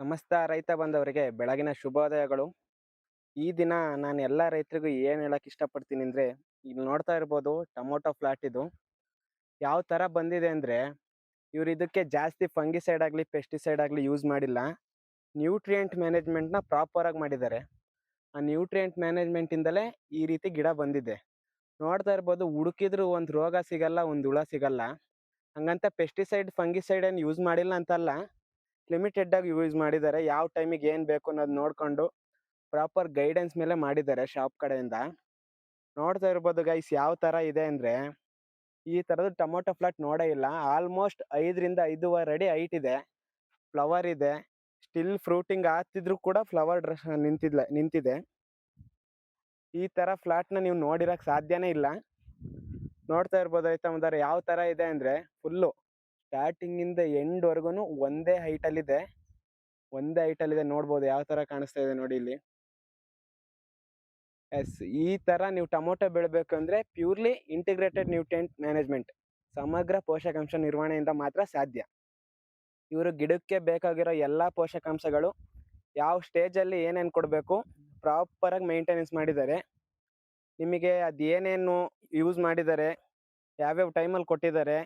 ಸಮಸ್ತ ರೈತ ಬಂದವರಿಗೆ, ಬೆಳಗಿನ ಶುಭೋದಯಗಳು. ಈ ದಿನ ನಾನು ಎಲ್ಲ ರೈತರಿಗೂ ಏನು ಹೇಳಕ್ ಇಷ್ಟಪಡ್ತೀನಿ ಅಂದರೆ, ಇಲ್ಲಿ ನೋಡ್ತಾ ಇರ್ಬೋದು ಟೊಮೊಟೊ ಫ್ಲಾಟ್ ಇದು. ಯಾವ ಥರ ಬಂದಿದೆ ಅಂದರೆ, ಇವ್ರು ಇದಕ್ಕೆ ಜಾಸ್ತಿ ಫಂಗಿಸೈಡ್ ಆಗಲಿ, ಪೆಸ್ಟಿಸೈಡ್ ಆಗಲಿ ಯೂಸ್ ಮಾಡಿಲ್ಲ. ನ್ಯೂಟ್ರಿಯೆಂಟ್ ಮ್ಯಾನೇಜ್ಮೆಂಟ್ನ ಪ್ರಾಪರಾಗಿ ಮಾಡಿದ್ದಾರೆ. ಆ ನ್ಯೂಟ್ರಿಯೆಂಟ್ ಮ್ಯಾನೇಜ್ಮೆಂಟಿಂದಲೇ ಈ ರೀತಿ ಗಿಡ ಬಂದಿದೆ. ನೋಡ್ತಾ ಇರ್ಬೋದು ಹುಡುಕಿದ್ರು ಒಂದು ರೋಗ ಸಿಗಲ್ಲ, ಒಂದು ಹುಳ ಸಿಗಲ್ಲ. ಹಂಗಂತ ಪೆಸ್ಟಿಸೈಡ್, ಫಂಗಿಸೈಡ್ ಏನು ಯೂಸ್ ಮಾಡಿಲ್ಲ ಅಂತಲ್ಲ ಲಿಮಿಟೆಡ್ ಆಗಿ ಯೂಸ್ ಮಾಡಿದ್ದಾರೆ. ಯಾವ ಟೈಮಿಗೆ ಏನು ಬೇಕು ಅನ್ನೋದು ನೋಡಿಕೊಂಡು ಪ್ರಾಪರ್ ಗೈಡೆನ್ಸ್ ಮೇಲೆ ಮಾಡಿದ್ದಾರೆ ಶಾಪ್ ಕಡೆಯಿಂದ. ನೋಡ್ತಾ ಇರ್ಬೋದು ಗೈಸ್ ಯಾವ ಥರ ಇದೆ ಅಂದರೆ ಈ ಥರದ ಟೊಮೊಟೊ ಫ್ಲಾಟ್ ನೋಡೇ ಇಲ್ಲ. ಆಲ್ಮೋಸ್ಟ್ ಐದರಿಂದ ಐದೂವರೆ ಅಡಿ ಹೈಟ್ ಇದೆ. ಫ್ಲವರ್ ಇದೆ. ಸ್ಟಿಲ್ ಫ್ರೂಟಿಂಗ್ ಆಗ್ತಿದ್ರು ಕೂಡ ಫ್ಲವರ್ ಡ್ರೆಸ್ ನಿಂತಿದ್ಲ, ನಿಂತಿದೆ. ಈ ಥರ ನ ನೀವು ನೋಡಿರಕ್ಕೆ ಸಾಧ್ಯನೇ ಇಲ್ಲ. ನೋಡ್ತಾ ಇರ್ಬೋದು ಆಯ್ತಾ ಯಾವ ಥರ ಇದೆ ಅಂದರೆ ಫುಲ್ಲು ಸ್ಟಾರ್ಟಿಂಗಿಂದ ಎಂಡ್ವರೆಗೂ ಒಂದೇ ಹೈಟ್ ಅಲ್ಲಿ ಇದೆ ಒಂದೇ ಹೈಟ್ ಅಲ್ಲಿ ಇದೆ ನೋಡ್ಬೋದು ಯಾವ ತರ ಕಾಣಿಸ್ತಾ ಇದೆ ನೋಡಿ ಇಲ್ಲಿ. ಎಸ್ ಈ ತರ ನೀವು ಟೊಮೊಟೊ ಬೆಳಬೇಕು ಅಂದ್ರೆ ಪ್ಯೂರ್ಲಿ ಇಂಟಿಗ್ರೇಟೆಡ್ ನ್ಯೂಟ್ರಿಯೆಂಟ್ ಮ್ಯಾನೇಜ್ಮೆಂಟ್ ಸಮಗ್ರ ಪೋಷಕಾಂಶ ನಿರ್ವಹಣೆಯಿಂದ ಮಾತ್ರ ಸಾಧ್ಯ. ಇವರು ಗಿಡಕ್ಕೆ ಬೇಕಾಗಿರೋ ಎಲ್ಲ ಪೋಷಕಾಂಶಗಳು ಯಾವ ಸ್ಟೇಜಲ್ಲಿ ಏನೇನು ಕೊಡಬೇಕು ಪ್ರಾಪರಾಗಿ ಮೇಂಟೆನೆನ್ಸ್ ಮಾಡಿದ್ದಾರೆ ನಿಮಗೆ ಅದೇನೇನು ಯೂಸ್ ಮಾಡಿದ್ದಾರೆ ಯಾವ್ಯಾವ ಟೈಮಲ್ಲಿ ಕೊಟ್ಟಿದ್ದಾರೆ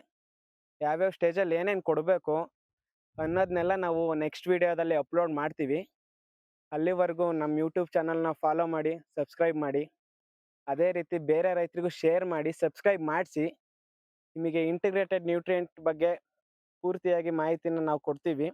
ಯಾವ್ಯಾವ ಸ್ಟೇಜಲ್ಲಿ ಏನೇನು ಕೊಡಬೇಕು ಅನ್ನೋದನ್ನೆಲ್ಲ ನಾವು ನೆಕ್ಸ್ಟ್ ವಿಡಿಯೋದಲ್ಲಿ ಅಪ್ಲೋಡ್ ಮಾಡ್ತೀವಿ. ಅಲ್ಲಿವರೆಗೂ ನಮ್ಮ ಯೂಟ್ಯೂಬ್ ಚಾನಲ್ನ ಫಾಲೋ ಮಾಡಿ ಸಬ್ಸ್ಕ್ರೈಬ್ ಮಾಡಿ. ಅದೇ ರೀತಿ ಬೇರೆ ರೈತರಿಗೂ ಶೇರ್ ಮಾಡಿ ಸಬ್ಸ್ಕ್ರೈಬ್ ಮಾಡಿಸಿ. ನಿಮಗೆ ಇಂಟಿಗ್ರೇಟೆಡ್ ನ್ಯೂಟ್ರಿಯೆಂಟ್ ಬಗ್ಗೆ ಪೂರ್ತಿಯಾಗಿ ಮಾಹಿತಿನ ನಾವು ಕೊಡ್ತೀವಿ.